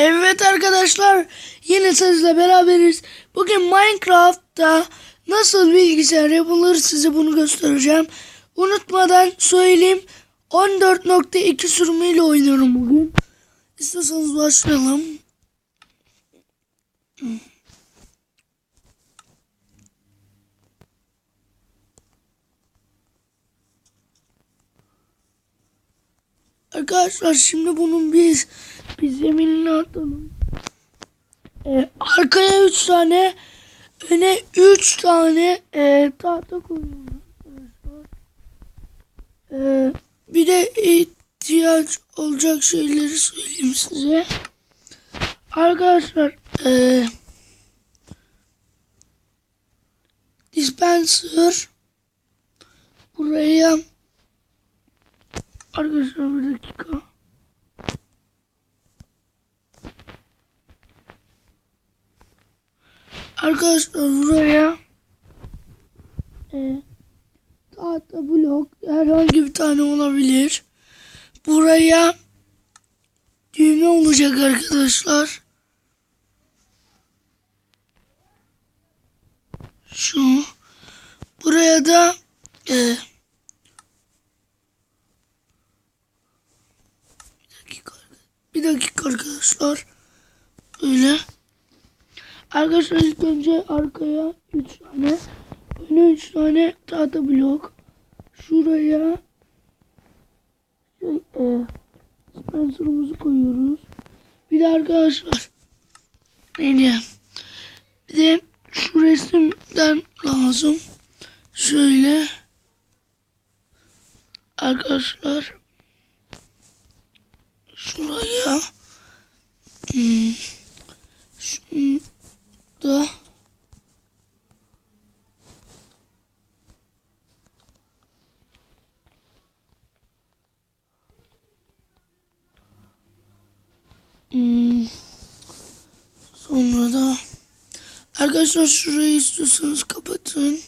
Evet arkadaşlar yine sizle beraberiz. Bugün Minecraft'ta nasıl bilgisayar yapılır size bunu göstereceğim. Unutmadan söyleyeyim 14.2 sürümüyle oynuyorum bugün. İstiyorsanız başlayalım. Arkadaşlar şimdi bunun biz bir zeminini atalım. Ee, arkaya 3 tane öne 3 tane e, tahta koyuyorum. Ee, bir de ihtiyaç olacak şeyleri söyleyeyim size. Arkadaşlar e, dispenser buraya Arkadaşlar bir dakika. Arkadaşlar buraya e, tahta blok herhangi bir tane olabilir. Buraya düğme olacak arkadaşlar. Şu. Buraya da e, dakika. Bir dakika arkadaşlar. Öyle. Arkadaşlar ilk önce arkaya 3 tane. Öne 3 tane tahta blok. Şuraya şey, e, spencer'ımızı koyuyoruz. Bir de arkadaşlar neydi? Bir de şu resimden lazım. Şöyle arkadaşlar şuraya. Hmm, şurada. Hmm, sonra da. Arkadaşlar şurayı istiyorsanız kapatın.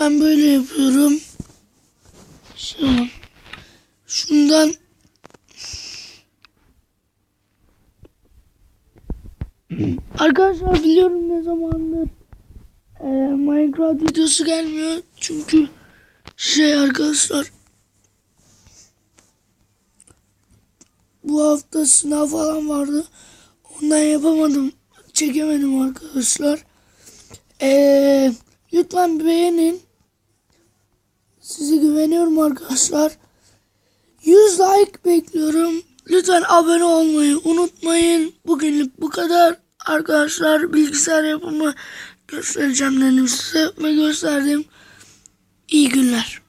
Ben böyle yapıyorum. Şu şundan Arkadaşlar biliyorum ne zamandır e, Minecraft videosu gelmiyor. Çünkü şey arkadaşlar bu hafta sınav falan vardı. Ondan yapamadım. Çekemedim arkadaşlar. E, lütfen beğenin. Size güveniyorum arkadaşlar. 100 like bekliyorum. Lütfen abone olmayı unutmayın. Bugünlük bu kadar. Arkadaşlar bilgisayar yapımı göstereceğim dedim size ve gösterdim. İyi günler.